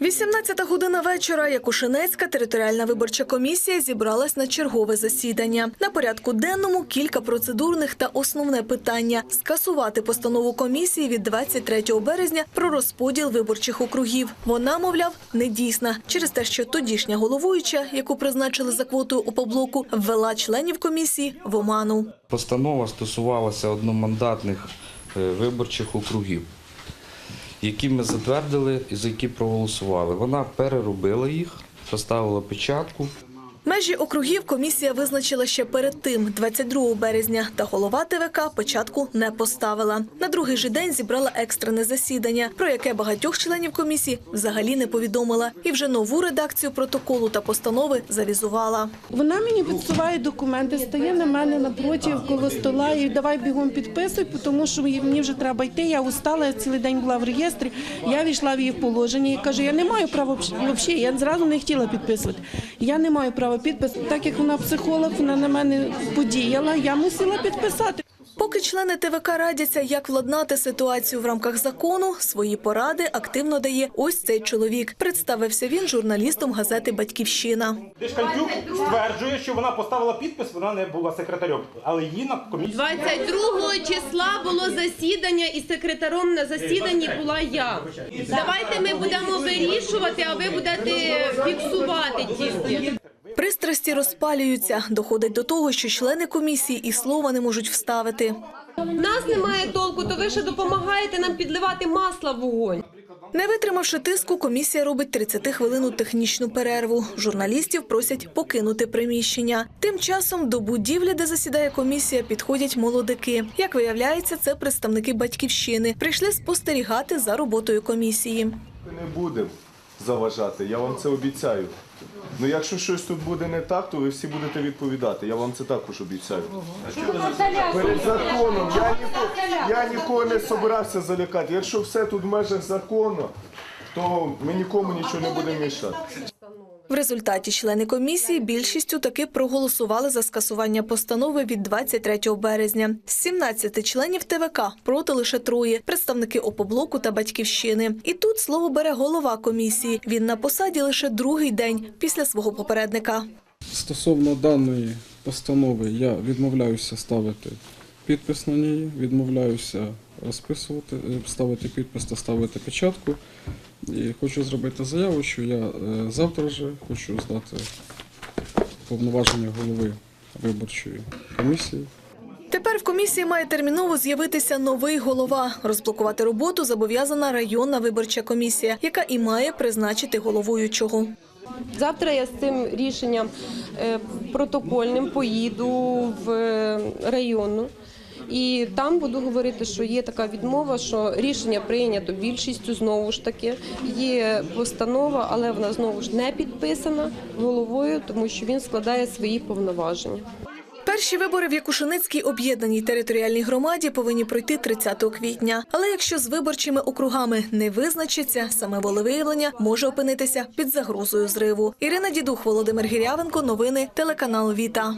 18 година вечора. Якушинецька територіальна виборча комісія зібралась на чергове засідання. На порядку денному кілька процедурних та основне питання скасувати постанову комісії від 23 березня про розподіл виборчих округів. Вона, мовляв, недійсна через те, що тодішня головуюча, яку призначили за квотою ОПОБЛОКу, ввела членів комісії в оману. Постанова стосувалася одномандатних е, виборчих округів, які ми затвердили і за які проголосували. Вона переробила їх, поставила печатку. Межі округів комісія визначила ще перед тим, 22 березня, та голова ТВК початку не поставила. На другий же день зібрала екстрене засідання, про яке багатьох членів комісії взагалі не повідомила, і вже нову редакцію протоколу та постанови завізувала. Вона мені підсуває документи, стає на мене напроти коло стола і давай бігом підписуй, тому що мені вже треба йти. Я устала, я цілий день була в реєстрі. Я війшла в її положення і кажу, я не маю права взагалі, я зразу не хотіла підписувати. Я не маю права підпису. Так як вона психолог, вона на мене подіяла, я мусила підписати. Поки члени ТВК радяться, як владнати ситуацію в рамках закону, свої поради активно дає ось цей чоловік. Представився він журналістом газети Батьківщина. Дишканчук стверджує, що вона поставила підпис, вона не була секретарем, але її на комісії 22 числа було засідання, і секретаром на засіданні була я. Давайте ми будемо вирішувати, а ви будете фіксувати тільки. Пристрасті розпалюються. Доходить до того, що члени комісії і слова не можуть вставити. Нас немає толку, то ви ще допомагаєте нам підливати масла в вогонь. Не витримавши тиску, комісія робить 30-хвилинну технічну перерву. Журналістів просять покинути приміщення. Тим часом до будівлі, де засідає комісія, підходять молодики. Як виявляється, це представники батьківщини. Прийшли спостерігати за роботою комісії. Ми не будемо заважати, я вам це обіцяю. Ну якщо щось тут буде не так, то ви всі будете відповідати. Я вам це також обіцяю. Перед законом я нікого, я нікого не собирався залякати. Якщо все тут в межах закону, то ми нікому нічого не будемо мішати. В результаті члени комісії більшістю таки проголосували за скасування постанови від 23 березня. З 17 членів ТВК проти лише троє – представники ОПОБЛОКу та Батьківщини. І тут слово бере голова комісії. Він на посаді лише другий день після свого попередника. Стосовно даної постанови я відмовляюся ставити підпис на ній, відмовляюся розписувати, е, ставити підпис та ставити печатку. І хочу зробити заяву, що я е, завтра вже хочу здати повноваження голови виборчої комісії. Тепер в комісії має терміново з'явитися новий голова. Розблокувати роботу зобов'язана районна виборча комісія, яка і має призначити головуючого. Завтра я з цим рішенням е, протокольним поїду в районну. І там буду говорити, що є така відмова, що рішення прийнято більшістю знову ж таки. Є постанова, але вона знову ж не підписана головою, тому що він складає свої повноваження. Перші вибори в Якушиницькій об'єднаній територіальній громаді повинні пройти 30 квітня. Але якщо з виборчими округами не визначиться, саме волевиявлення може опинитися під загрозою зриву. Ірина Дідух, Володимир Гірявенко, новини телеканал Віта.